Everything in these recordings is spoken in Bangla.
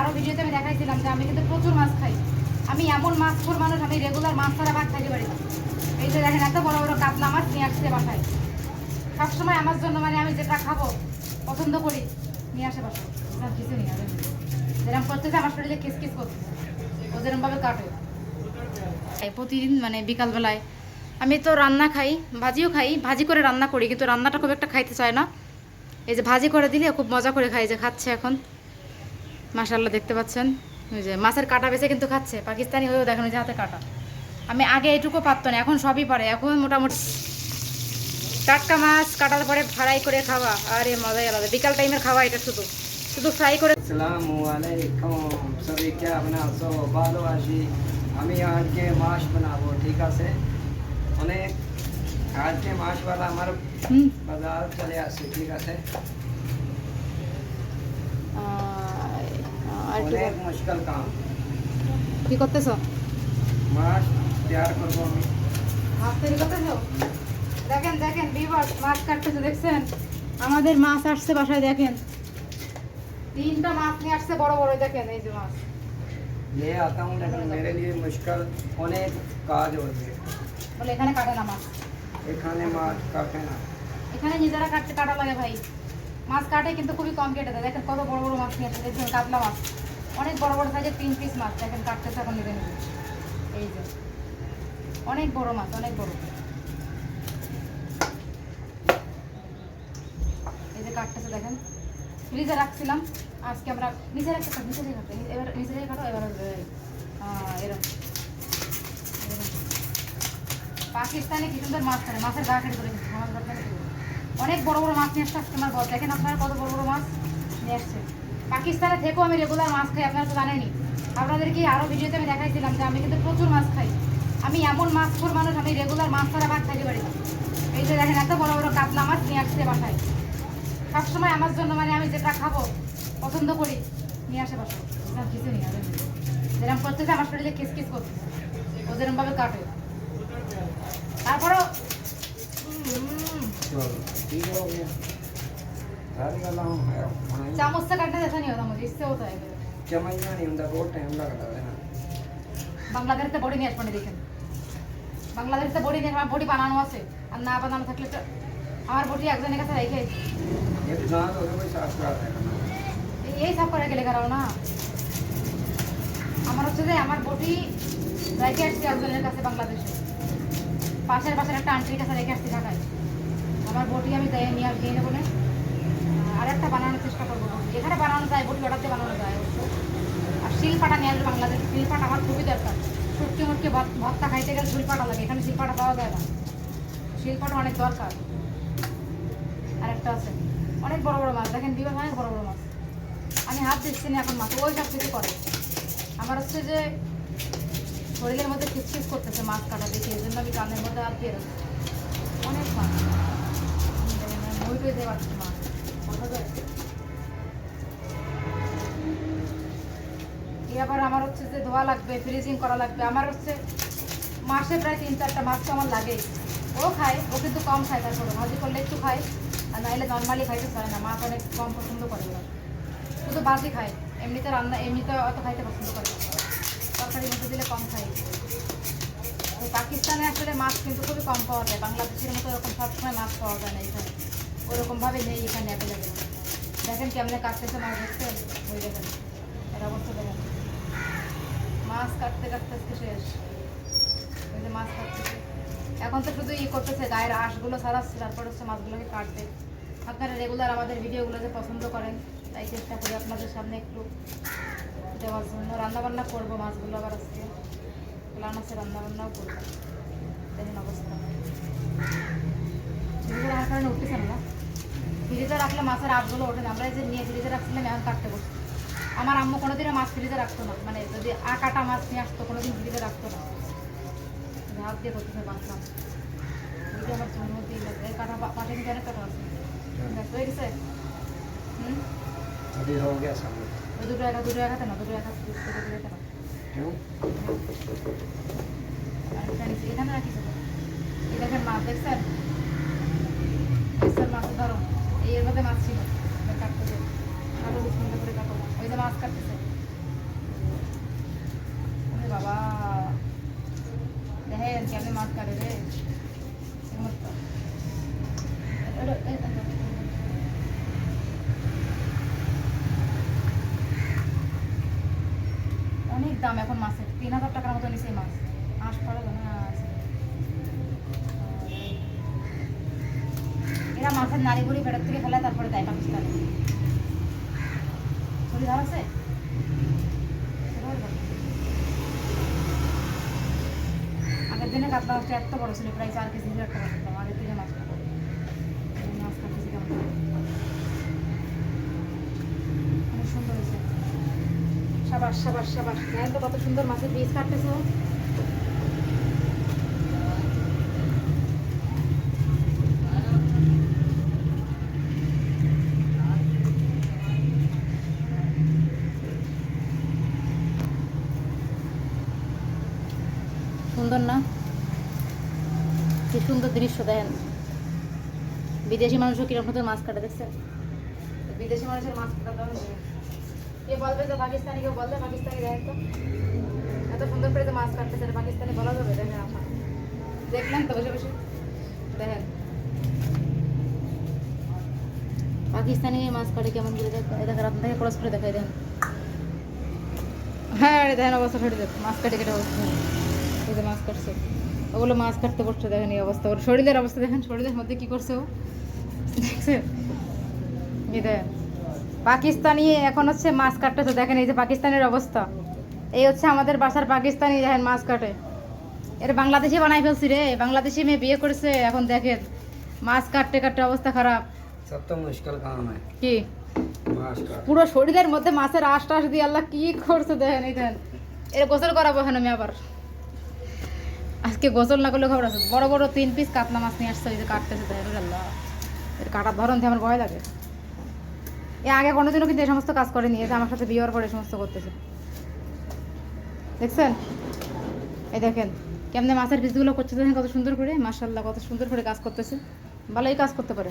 আরও ভিডিওতে আমি দেখাইছিলাম যে আমি কিন্তু প্রচুর মাছ খাই। আমি এমন মাছ খোর মানুষ, আমি রেগুলার মাছ ছাড়া ভাত খাইতে পারি এই যে দেখেন, এত বড় বড় কাতলা মাছ নিয়ে আসছে বাসায়। সবসময় আমার জন্য মানে আমি যেটা খাব, পছন্দ করি, নিয়ে আসে বাসায়। কিছু নিয়ে আসে যেরকম করতেছে, আমার শরীরে কিস কিস করতেছে। ও যেরকমভাবে কাটে। প্রতিদিন মানে বিকালবেলায় আমি তো রান্না খাই, ভাজিও খাই, ভাজি করে রান্না করি, কিন্তু রান্নাটা খুব একটা খাইতে চায় না। এই যে ভাজি করে দিলে খুব মজা করে খাই যে খাচ্ছে এখন। মাশাল্লাহ দেখতে পাচ্ছেন? ওই যে মাছের কাটা বেছে কিন্তু খাচ্ছে পাকিস্তানি হয়েও দেখেন ওই যে হাতে কাটা। আমি আগে এটুকু পারতো না এখন সবই পারে এখন মোটামুটি টাটকা মাছ কাটার পরে ফ্রাই করে খাওয়া আরে মজাই আলাদা। বিকাল টাইমের খাওয়া এটা শুধু শুধু ফ্রাই করে আসসালামু আলাইকুম সবাই কেমন আছো? ভালো আছি। আমি আজকে মাছ বানাবো ঠিক আছে? অনেক আজকে মাছ মাছওয়ালা আমার বাজার চলে আসছে ঠিক আছে? আর কি অনেক বল- মুশকিল কাম কি করতেছো মাছ তৈয়ার করবো আমি মাছ তৈরি করতেছো দেখেন দেখেন বিবাস মাছ কাটতেছে দেখছেন আমাদের মাছ আসছে বাসায় দেখেন তিনটা মাছ নিয়ে আসছে বড় বড় দেখেন এই যে মাছ ले आता हूँ लेकिन मेरे लिए मुश्किल অনেক কাজ হচ্ছে বলে এখানে কাটে না মাছ এখানে মাছ কাটে না এখানে নিজেরা কাটতে কাটা লাগে ভাই মাছ কাটে কিন্তু খুবই কম কেটে দেয় দেখেন কত বড় বড় মাছ নিয়ে আসছে দেখছেন কাতলা মাছ অনেক বড় বড় সাইজের তিন পিস মাছ, দেখেন কাটতেছে এখন নিজে নিজে এই যে, অনেক বড় মাছ, অনেক বড়। এই যে কাটতেছে দেখেন, ফ্রিজে রাখছিলাম, আজকে আমরা নিচে রাখতে নিচে কাটো এবার নিচে কাটো এবার এরকম। পাকিস্তানে কি সুন্দর মাছ থাকে মাছের গা কেটে করে আমার অনেক বড় বড় মাছ নিয়ে আসছে আজকে আমার দেখেন আপনারা কত বড় বড় মাছ নিয়ে আসছে। পাকিস্তানে থেকেও আমি রেগুলার মাছ খাই, আপনারা তো জানেনই। আপনাদেরকে আরও ভিডিওতে আমি দেখাইছিলাম যে আমি কিন্তু প্রচুর মাছ খাই। আমি এমন মাছ খোর মানুষ, আমি রেগুলার মাছ ছাড়া ভাত খাইতে পারি এই যে দেখেন, এত বড় বড় কাতলা মাছ নিয়ে আসছে বাসায়। সবসময় আমার জন্য মানে আমি যেটা খাব, পছন্দ করি, নিয়ে আসে বাসায়। কিছু নিয়ে আসে। যেরকম করতেছে, আমার শরীরে কিস করতেছে। ও যেরকমভাবে কাটে। তারপরও चामच से काटने जैसा नहीं होता मुझे इससे होता है मेरे। चमचना नहीं होता बहुत टाइम लगता है ना বাংলাদেশে বডি নিয়ে আসবেন দেখেন বাংলাদেশে বডি নিয়ে আমার বডি বানানো আছে আর না বানানো থাকলে তো আমার বডি একজনের কাছে রেখে ये तो दांत हो गए कोई साफ करा देगा এই- এই সব করে গেলে কারো না আমার হচ্ছে যে আমার বডি রেখে আসছি একজনের কাছে বাংলাদেশে পাশের পাশের একটা আন্টির কাছে রেখে আসছি ঢাকায় আমার বডি আমি তাই নিয়ে দিয়ে নেবো না আর একটা বানানোর চেষ্টা করব। এখানে বানানো যায় অর্ডার দিয়ে বানানো যায়। আর শিলপাটা নিয়ে আসবে বাংলাদেশ। শিলপাটা আমার খুবই দরকার। সত্যি মুটকে ভত্তা খাইতে গেলে শিলপাটা লাগে। এখানে শিলপাটা পাওয়া যায় না। শিলপাটা অনেক দরকার। আর একটা আছে। অনেক বড় বড় মাছ। দেখেন, বিভাগ অনেক বড় বড় মাছ। আমি হাত দিচ্ছি না এখন মাছ। ওই সব কিছু করে। আমার হচ্ছে যে শরীরের মধ্যে খিচখিচ করতেছে মাছ কাটা দেখে। এই জন্য আমি কানের মধ্যে হাত দিয়ে অনেক মাছ। মই পারছি মাছ। আবার আমার হচ্ছে যে ধোয়া লাগবে ফ্রিজিং করা লাগবে। আমার হচ্ছে মাসে প্রায় তিন চারটা মাছ আমার লাগেই ও খায়, ও কিন্তু কম খায় তারপরে ভাজি করলে একটু খায়, আর নাহলে নর্মালি খাইতে চায় না মাছ অনেক কম পছন্দ করে শুধু ভাজি খায়, এমনিতে রান্না, এমনিতে অত খাইতে পছন্দ করে তরকারি মধ্যে দিলে কম খায়। পাকিস্তানে আসলে মাছ কিন্তু খুবই কম পাওয়া যায়, বাংলাদেশের মতো এরকম সবসময় মাছ পাওয়া যায় না এখানে ওরকমভাবে নেই এখানে অ্যাভেলেবেল দেখেন কেমনে কাটতেছে মাছ দেখছেন ওই দেখেন, এর অবস্থা দেখেন। মাছ কাটতে কাটতে আজকে শেষ। ওই যে মাছ কাটতেছে। এখন তো শুধু ই করতেছে, গায়ের আঁশগুলো সারাচ্ছে, তারপর হচ্ছে মাছগুলোকে কাটবে। আপনারা রেগুলার আমাদের ভিডিওগুলো যে পছন্দ করেন, তাই চেষ্টা করি আপনাদের সামনে একটু দেওয়ার জন্য। রান্নাবান্না করব মাছগুলো আবার আজকে। প্ল্যান আছে রান্নাবান্নাও করব। দেখেন অবস্থা ফ্রিজে রাখার কারণে উঠতেছে না না ফ্রিজে রাখলে মাছের আটগুলো ওঠে না। আমরা যে নিয়ে ফ্রিজে রাখছিলাম এখন কাটতে বসছি। আমার আম্মু কোনোদিনও মাছ ফ্রিজে রাখতো না। মানে যদি আকাটা মাছ নিয়ে আসতো কোনোদিন ফ্রিজে রাখতো না। হাত দিয়ে করতেছে বাঁচলাম ওইটা আমার চুল মধ্যে কাটা পাঠিয়ে দিতে অনেক কাটা আছে হয়ে। গেছে? দুটো একা দুটো একাতে না দুটো একা দুটো না। এখানে রাখিস এটা দেখেন মাছ দেখছেন? মাছ ধরো এই এর মধ্যে মাছ ছিল এবার কাটতেছে আরও বিস্মিল্লাহ করে কাটো ওই যে মাছ কাটতেছে বাবা দেখেন কেমনে মাছ কাটে রে এই মতো। এটা- এটা- এটা- অনেক দাম এখন মাছের তিন হাজার টাকার মতো নিচে মাছ আঁশ পড়ে তো না আছে। মাছের বুড়ি পেটের থেকে ফেলে তারপরে দেয় পাকিস্তানে। ছবি আগের দিনে কাতলা মাছটা এত বড় ছিল, প্রায় চার কেজি একটা কাটলাম আগের দিনে মাছটা মাছ কেমন অনেক সুন্দর হয়েছে। সাবাস সাবাস সাবাস। জানেন তো কত সুন্দর মাছের পিস কাটতেছো সুন্দর না? কি সুন্দর দৃশ্য দেখেন। বিদেশি মানুষও কীরকম মাছ কাটে দেখছেন তো বিদেশি মানুষের মাছ কাটা দাম কে বলবে যে পাকিস্তানি, কেউ বলবে পাকিস্তানি, দেখেন তো। এত সুন্দর করে যে মাছ কাটতেছে পাকিস্তানি বলা যাবে, দেখেন আপনার। দেখলেন তো বসে বসে? দেখেন। পাকিস্তানি মাছ কাটে কেমন করে দেখেন আপনাকে ক্রস করে দেখাই দেন। হ্যাঁ দেখেন অবস্থা ফেটে দেখ। মাছ কাটে কেটে অবস্থা। কাটছে ওগুলো মাছ কাটতে বসছে দেখেন এই অবস্থা। ওর শরীরের অবস্থা দেখেন শরীরের মধ্যে কী করছে ও? দেখছেন? পাকিস্তানি এখন হচ্ছে মাছ কাটতে তো দেখেন এই যে পাকিস্তানের অবস্থা। এই হচ্ছে আমাদের বাসার পাকিস্তানি দেখেন মাছ কাটে। এর বাংলাদেশে বানাই ফেলছি রে বাংলাদেশি মেয়ে বিয়ে করেছে এখন দেখেন। মাছ কাটতে কাটতে অবস্থা খারাপ। কি? পুরো শরীরের মধ্যে মাছের আশ টাশ দিয়ে আল্লাহ কি করছে দেখেন এই দেখেন। এর গোসল করাবো এখন আমি আবার। আজকে গোসল না করলে খবর আছে। বড় বড় তিন পিস কাতলা মাছ নিয়ে আসছে কাটতেছে আল্লাহ এর কাটার ধরন দিয়ে আমার ভয় লাগে। এ আগে কোনোদিনও কিন্তু এই সমস্ত কাজ করেনি এটা আমার সাথে বিয়ে হওয়ার পরে সমস্ত করতেছে। দেখছেন? এই দেখেন, কেমনে মাছের পিসগুলো করছে দেখেন কত সুন্দর করে মাশাল্লাহ কত সুন্দর করে কাজ করতেছে। ভালোই কাজ করতে পারে।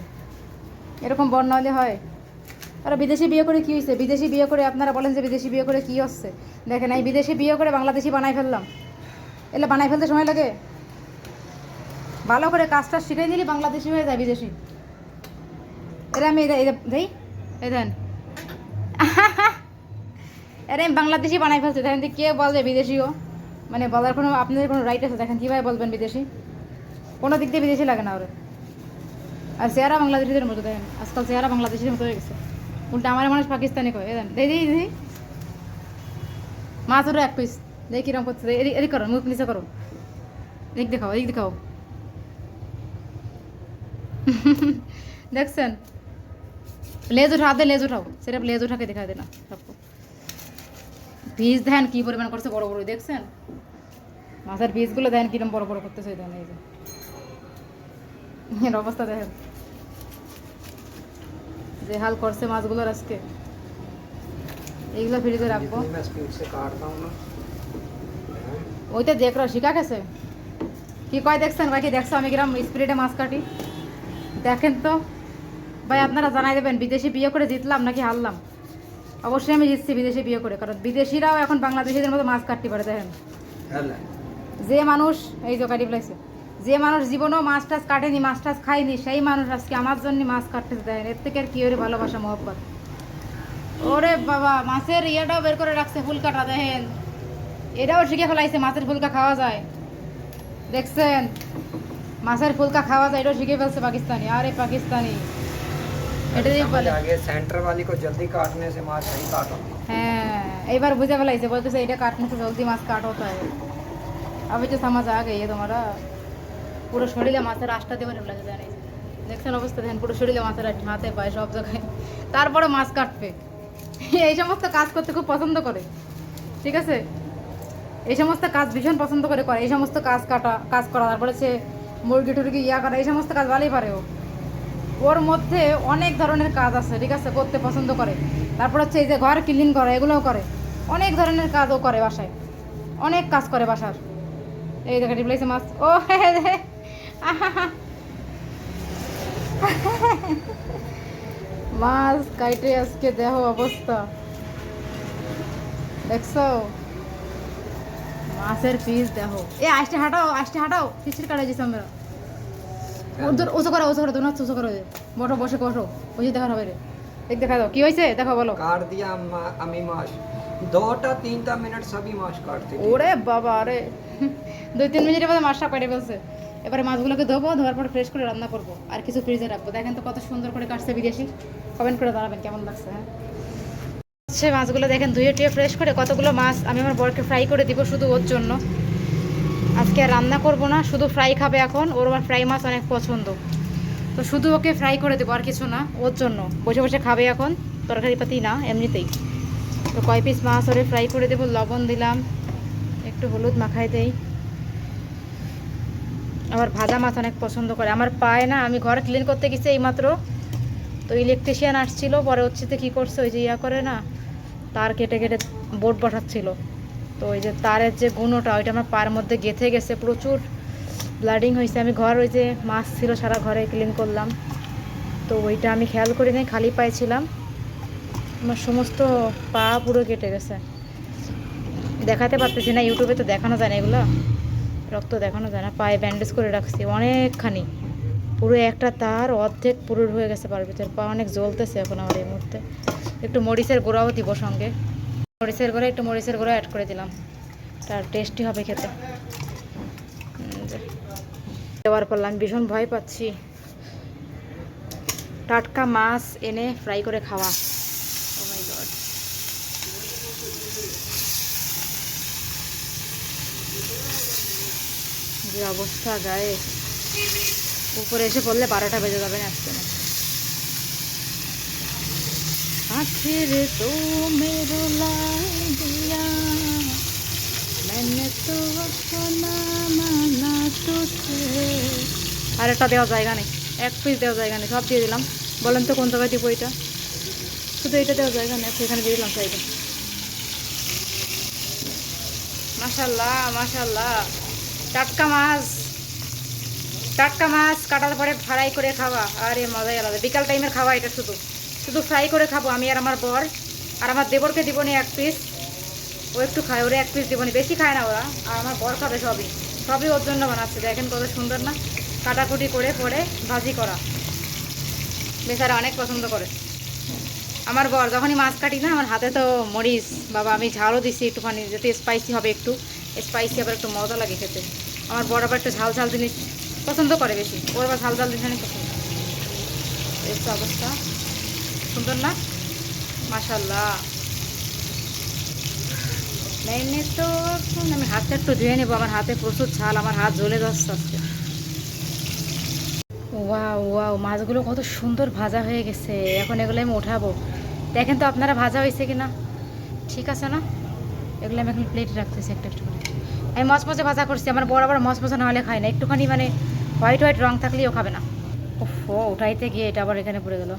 এরকম বন্যা হলে হয়। আর বিদেশি বিয়ে করে কী হয়েছে বিদেশি বিয়ে করে আপনারা বলেন যে বিদেশি বিয়ে করে কী হচ্ছে? দেখেন এই বিদেশি বিয়ে করে বাংলাদেশি বানাই ফেললাম। এলে বানাই ফেলতে সময় লাগে। ভালো করে কাজটা শিখে নিলে বাংলাদেশি হয়ে যায় বিদেশি। এরা আমি দেই। এই দেন। এরা আমি বাংলাদেশি বানাই ফেলছে। দেখেন কে বলবে বিদেশিও। মানে বলার কোনো আপনাদের কোনো রাইট আছে? দেখেন কীভাবে বলবেন বিদেশি। কোনো দিক দিয়ে বিদেশি লাগে না ওরা। আর চেহারা বাংলাদেশিদের মতো, দেখেন। আজকাল চেহারা বাংলাদেশের মতো হয়ে গেছে। উল্টা আমার মানুষ পাকিস্তানি কয়। দেন। দেই, দিই মাছ ওরা এক পিস দেখি কিরম করছে এদিক এদিক করো, মুখ নিচে করো। এদিক দেখাও এদিক দেখাও। দেখছেন? লেজ উঠা হাতে লেজ উঠাও। সেটা লেজ উঠাকে দেখা দে না সবকো পিস দেন কি পরিমাণ করছে বড় বড়, দেখছেন? মাছের পিসগুলো দেন কিরম বড় বড় করতেছে দেন এই যে। এর অবস্থা দেখেন। যে হাল করছে মাছগুলোর আজকে। এইগুলো ফ্রিজে রাখব। ওইটা দেখ শিখা গেছে? কি কয় দেখছেন? ভাই কি দেখছ? আমি কিরম স্পিরিটে মাছ কাটি? দেখেন তো। ভাই আপনারা জানাই দেবেন বিদেশি বিয়ে করে জিতলাম নাকি হারলাম? অবশ্যই আমি জিতছি বিদেশি বিয়ে করে কারণ বিদেশিরাও এখন বাংলাদেশিদের মতো মাছ কাটতে পারে দেখেন। হ্যাঁ। যে মানুষ এই যে কাটি ফেলাইছে যে মানুষ জীবনেও মাছ টাছ কাটেনি মাছ টাছ খায়নি সেই মানুষ আজকে আমার জন্য মাছ কাটতে দেয় এর থেকে আর কি ওরে ভালোবাসা মহব্বত। ওরে বাবা মাছের ইয়েটাও বের করে রাখছে ফুল কাটা দেখেন। এটাও শিখে ফেলাইছে মাছের ফুলকা খাওয়া যায়। দেখছেন? মাছের ফুলকা খাওয়া যায় এটাও শিখে ফেলছে পাকিস্তানি। আর এই পাকিস্তানি এবার হ্যাঁ, বুঝে ফেলাইছে বলতেছে এটা জলদি মাছ আমি তো ইয়ে তোমরা। পুরো শরীরে মাছের জানি দেখছেন অবস্থা দেখেন পুরো শরীরে মাথায় সব জায়গায়। তারপরে মাছ কাটবে। এই সমস্ত কাজ করতে খুব পছন্দ করে। ঠিক আছে? এই সমস্ত কাজ ভীষণ পছন্দ করে করে এই সমস্ত কাজ কাটা কাজ করা তারপরে সে মুরগি টুরগি ইয়া করা এই সমস্ত কাজ ভালোই পারে ও। ওর মধ্যে অনেক ধরনের কাজ আছে ঠিক আছে করতে পছন্দ করে। তারপর হচ্ছে এই যে ঘর ক্লিন করা এগুলোও করে। অনেক ধরনের কাজও করে বাসায়। অনেক কাজ করে বাসার। এই দেখে রিপ্লেসে মাছ। ও হে হে হে, মাছ কাইটে আজকে দেহ অবস্থা। দেখছ? মাছের পিস দেখো। এ আইসটা হাঁটাও আইসটা হাঁটাও। খিচির কাটা যেছে আমরা। ওদের ওসো করো ওসো করো তুমি ওসো করো। বসো বসে বসো। ওই যে দেখার হবে রে। এক দেখা দাও। কি হয়েছে? দেখো বলো। কাট দিয়া আমি মাছ। দুটা তিনটা মিনিট সবই মাছ কাটতে ওরে বাবা রে। দুই তিন মিনিটের মধ্যে মাছটা কেটে ফেলছে। এবারে মাছগুলোকে ধোবো ধোয়ার পর ফ্রেশ করে রান্না করব। আর কিছু ফ্রিজে রাখব। দেখেন তো কত সুন্দর করে কাটছে বিদেশি। কমেন্ট করে দাঁড়াবেন কেমন লাগছে হ্যাঁ? হচ্ছে মাছগুলো দেখেন ধুয়ে টুয়ে ফ্রেশ করে কতগুলো মাছ আমি আমার বরকে ফ্রাই করে দিব শুধু ওর জন্য। আজকে রান্না করব না, শুধু ফ্রাই খাবে এখন, ওর আমার ফ্রাই মাছ অনেক পছন্দ। তো শুধু ওকে ফ্রাই করে দেবো আর কিছু না, ওর জন্য। বসে বসে খাবে এখন, তরকারি পাতি না, এমনিতেই। তো কয় পিস মাছ ওরে ফ্রাই করে দেবো, লবণ দিলাম, একটু হলুদ মাখাই দেই। আবার ভাজা মাছ অনেক পছন্দ করে। আমার পায় না, আমি ঘর ক্লিন করতে গেছি এইমাত্র। তো ইলেকট্রিশিয়ান আসছিল, পরে হচ্ছে তো কী করছে, ওই যে ইয়া করে না তার কেটে কেটে বোট বসাচ্ছিল। তো ওই যে তারের যে গুণটা, ওইটা আমার পায়ের মধ্যে গেঁথে গেছে, প্রচুর ব্লাডিং হয়েছে। আমি ঘর ওই যে মাছ ছিল, সারা ঘরে ক্লিন করলাম। তো ওইটা আমি খেয়াল করি নাই, খালি পাইছিলাম আমার সমস্ত পা পুরো কেটে গেছে। দেখাতে পারতেছি না, ইউটিউবে তো দেখানো যায় না এগুলো। রক্ত দেখানো যায় না, পায়ে ব্যান্ডেজ করে রাখছি, অনেকখানি। পুরো একটা তার অর্ধেক পুরো হয়ে গেছে পার ভিতর। পা অনেক জ্বলতেছে এখন আমার এই মুহূর্তে। একটু মরিচের গুঁড়াও দিব সঙ্গে। মরিচের গুঁড়া, একটু মরিচের গুঁড়া অ্যাড করে দিলাম। তার টেস্টি হবে খেতে। দেওয়ার পর আমি ভীষণ ভয় পাচ্ছি। টাটকা মাছ এনে ফ্রাই করে খাওয়া। Oh. যে অবস্থা গায়ে? উপরে এসে পড়লে বারোটা বেজে যাবে না আখির তো মেরো লাগিয়া তো আর একটা দেওয়া জায়গা নেই, এক পিস দেওয়া জায়গা নেই, সব দিয়ে দিলাম। বলেন তো কোন জায়গায় দিব এটা? শুধু এটা দেওয়া জায়গা নেই আচ্ছা, এখানে দিয়ে দিলাম সাইডে মাসাল্লাহ মাসাল্লাহ টাটকা মাছ। টাটকা মাছ কাটার পরে ফ্রাই করে খাওয়া, আরে মজাই আলাদা। বিকাল টাইমের খাওয়া এটা শুধু। শুধু ফ্রাই করে খাব আমি আর আমার বর, আর আমার দেবরকে দিব নি এক পিস ও একটু খায়, ওরা এক পিস দিব নি। বেশি খায় না ওরা, আর আমার বর খাবে সবই। সবই ওর জন্য বানাচ্ছে। দেখেন কত সুন্দর না? কাটাকুটি করে পরে ভাজি করা। বেচারা অনেক পছন্দ করে। আমার বর, যখনই মাছ কাটি না, আমার হাতে তো মরিচ, বাবা, আমি ঝালও দিছি একটুখানি, যাতে স্পাইসি হবে একটু। স্পাইসি আবার একটু মজা লাগে খেতে। আমার বর আবার একটু ঝাল ঝাল জিনিস পছন্দ করে বেশি। ওর আবার ঝাল ঝাল জিনিস পছন্দ। এই অবস্থা। সুন্দর না? মাশাল্লাহ মেনে তো। আমি হাতটা একটু ধুয়ে নেব। আমার হাতে প্রচুর ছাল আমার হাত জ্বলে যাচ্ছে আজকে। ওয়াও ওয়াও, মাছগুলো কত সুন্দর ভাজা হয়ে গেছে। এখন এগুলো আমি উঠাবো। দেখেন তো আপনারা ভাজা হয়েছে কি না ঠিক আছে না? এগুলো আমি এখন প্লেটে রাখতেছি একটা একটু আমি মচে ভাজা করছি। আমার বড় বড় মচা না হলে খাই না। একটুখানি মানে হোয়াইট হোয়াইট রং থাকলেও খাবে না। ও উঠাইতে গিয়ে এটা আবার এখানে পড়ে গেল।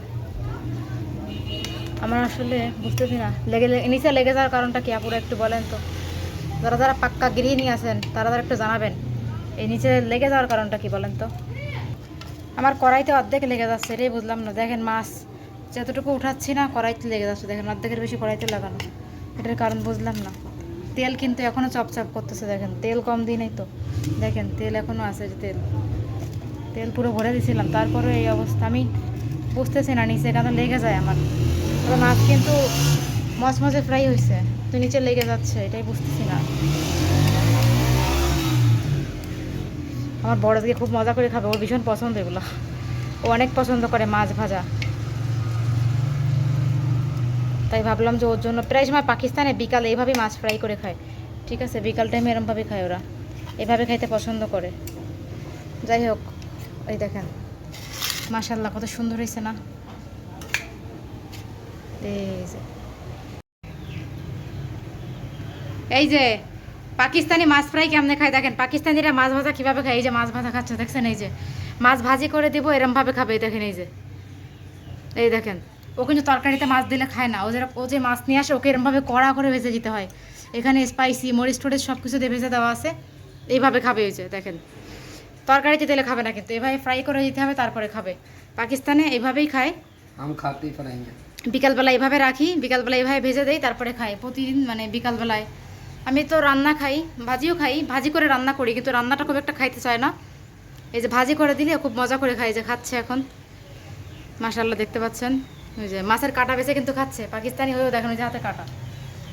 আমার আসলে বুঝতেছি না। লেগে নিচে লেগে যাওয়ার কারণটা কি? আপুরা একটু বলেন তো। যারা যারা পাক্কা গৃহিণী আছেন, তারা তারা একটু জানাবেন। এই নিচে লেগে যাওয়ার কারণটা কি বলেন তো? আমার কড়াইতে অর্ধেক লেগে যাচ্ছে রে, বুঝলাম না। দেখেন মাছ, যতটুকু উঠাচ্ছি না, কড়াইতে লেগে যাচ্ছে। দেখেন অর্ধেকের বেশি কড়াইতে লাগানো। এটার কারণ বুঝলাম না। তেল কিন্তু এখনও চপচপ করতেছে, দেখেন। তেল কম দিই নাই তো। দেখেন, তেল এখনও আছে যে তেল। তেল পুরো ভরে দিয়েছিলাম তারপরে এই অবস্থা, আমি বুঝতেছি না, নিচে কেন লেগে যায় আমার। তবে মাছ কিন্তু মচমচে ফ্রাই হয়েছে তো নিচে লেগে যাচ্ছে, এটাই বুঝতেছি না। আমার বড় দিকে খুব মজা করে খাবে, ওর ভীষণ পছন্দ এগুলো। ও অনেক পছন্দ করে মাছ ভাজা। তাই ভাবলাম যে ওর জন্য, প্রায় সময় পাকিস্তানে বিকাল এইভাবেই মাছ ফ্রাই করে খায়। ঠিক আছে, বিকাল টাইমে এরমভাবে খায় ওরা। এভাবে খাইতে পছন্দ করে। যাই হোক। এই দেখেন মাশাল্লাহ কত সুন্দর হয়েছে না? এই যে। পাকিস্তানি মাছ ফ্রাই কেমনে খায় দেখেন, পাকিস্তানিরা মাছ ভাজা কীভাবে খায়? এই যে মাছ ভাজা খাচ্ছে, দেখছেন? এই যে, মাছ ভাজি করে দেবো, এরমভাবে খাবে, এই দেখেন, এই যে। এই দেখেন, ও কিন্তু তরকারিতে মাছ দিলে খায় না। ও যেটা ও যে মাছ নিয়ে আসে, ওকে এরমভাবে কড়া করে ভেজে দিতে হয়। এখানে স্পাইসি মরিচ টরিচ সব কিছু দিয়ে ভেজে দেওয়া আছে। এইভাবে খাবে ওই যে, দেখেন। তরকারিতে তেলে খাবে না কিন্তু। এভাবে ফ্রাই করে দিতে হবে তারপরে খাবে। পাকিস্তানে এভাবেই খায়। খাতে ফ্রাই বিকালবেলা এভাবে রাখি বিকালবেলা এভাবে ভেজে দেই তারপরে খাই। প্রতিদিন মানে বিকালবেলায়। আমি তো রান্না খাই ভাজিও খাই ভাজি করে রান্না করি কিন্তু রান্নাটা খুব একটা খাইতে চায় না। এই যে ভাজি করে দিলে খুব মজা করে খায় যে খাচ্ছে এখন। মাসাল্লাহ দেখতে পাচ্ছেন? ওই যে মাছের কাটা বেছে কিন্তু খাচ্ছে। পাকিস্তানি হয়েও দেখেন ওই যে হাতে কাটা।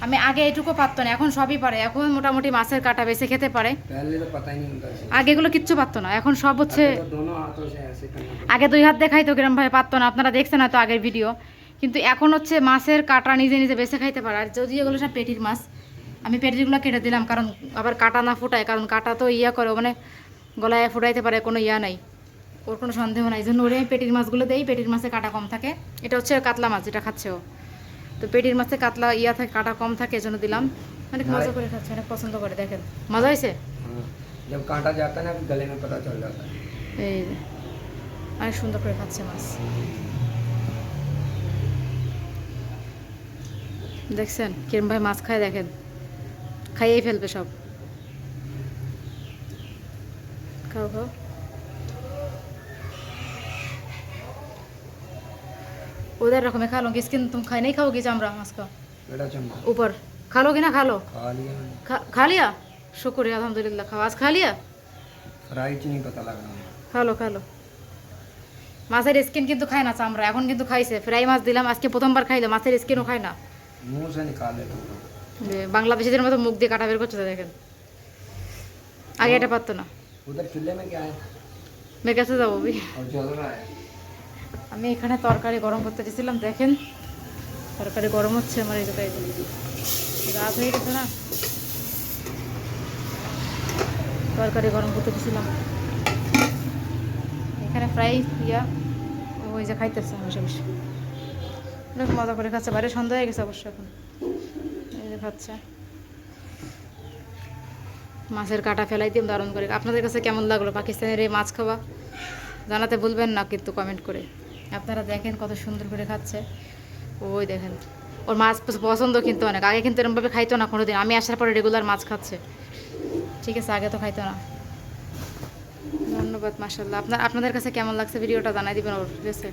আমি আগে এটুকু পারতো না এখন সবই পারে এখন মোটামুটি মাছের কাটা বেছে খেতে পারে। আগে এগুলো কিচ্ছু পারতো না এখন সব হচ্ছে আগে দুই হাত দেখাই তো কিরম ভাবে পারতো না আপনারা দেখছেন হয়তো আগের ভিডিও। কিন্তু এখন হচ্ছে মাছের কাটা নিজে নিজে বেছে খাইতে পারে আর যদি এগুলো সব পেটির মাছ আমি পেটিগুলো কেটে দিলাম কারণ আবার কাটা না ফুটায় কারণ কাটা তো ইয়া করে মানে গলায় ফুটাইতে পারে কোনো ইয়া নাই। ওর কোনো সন্দেহ নাই জন্য ওরে পেটির মাছগুলো দেই পেটির মাছে কাটা কম থাকে। এটা হচ্ছে কাতলা মাছ যেটা খাচ্ছে ও। তো পেটির মাছে কাতলা ইয়া থাকে কাটা কম থাকে এজন্য দিলাম অনেক মজা করে খাচ্ছে অনেক পছন্দ করে দেখেন মজা হয়েছে हाँ जब कांटा जाता है ना गले में पता चल जाता है এই যে, অনেক সুন্দর করে খাচ্ছে মাছ দেখছেন কিরম ভাই মাছ খায় দেখেন খাইয়েই ফেলবে সব খাও খাও उधर रखो मैं खा लूँगी स्किन तुम खाई नहीं खाओगी चामड़ा मांस का बेटा चम्मा ऊपर खा लोगी ना खा लो खा लिया मैंने खा खा लिया शुक्र है अलहमदिल्ला खाओ आज खा लिया फ्राई च नहीं पता लगा খা লো খা লো মাছের স্কিন কিন্তু খায় না চামড়া এখন কিন্তু খাইছে ফ্রাই মাছ দিলাম আজকে প্রথমবার খাইলো মাছের স্কিনও খায় না मुंह से निकाल लेता हूँ যে বাংলাদেশিদের মতো মুখ দিয়ে কাটা বের করছে দেখেন আগে এটা পারতো না उधर चूल्हे में क्या है মেয়ের কাছে যাবো বি। और जल रहा है আমি এখানে তরকারি গরম করতে দিয়েছিলাম দেখেন। তরকারি গরম হচ্ছে, আমার এই জায়গায় রাত হয়ে গেছে না? তরকারি গরম করতে দিয়েছিলাম এখানে ফ্রাই ইয়া ওই যে খাইতেছে বসে বসে অনেক মজা করে খাচ্ছে। বাইরে সন্ধ্যা হয়ে গেছে অবশ্য এখন। এই যে খাচ্ছে। মাছের কাটা ফেলাই দিয়ে দারুণ করে। আপনাদের কাছে কেমন লাগল? পাকিস্তানের এই মাছ খাওয়া? জানাতে ভুলবেন না, কিন্তু কমেন্ট করে। আপনারা দেখেন কত সুন্দর করে খাচ্ছে। ওই দেখেন, ওর মাছ পছন্দ কিন্তু অনেক। আগে কিন্তু এরমভাবে খাইতো না কোনোদিন। আমি আসার পরে রেগুলার মাছ খাচ্ছে। ঠিক আছে, আগে তো খাইতো না। ধন্যবাদ মাসাল্লাহ আপনার আপনাদের কাছে কেমন লাগছে ভিডিওটা জানাই দিবেন ওর, ঠিক আছে?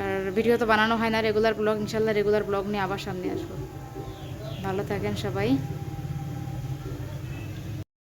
আর ভিডিও তো বানানো হয় না রেগুলার ব্লগ ইনশাল্লাহ রেগুলার ব্লগ নিয়ে আবার সামনে আসব। ভালো থাকেন সবাই।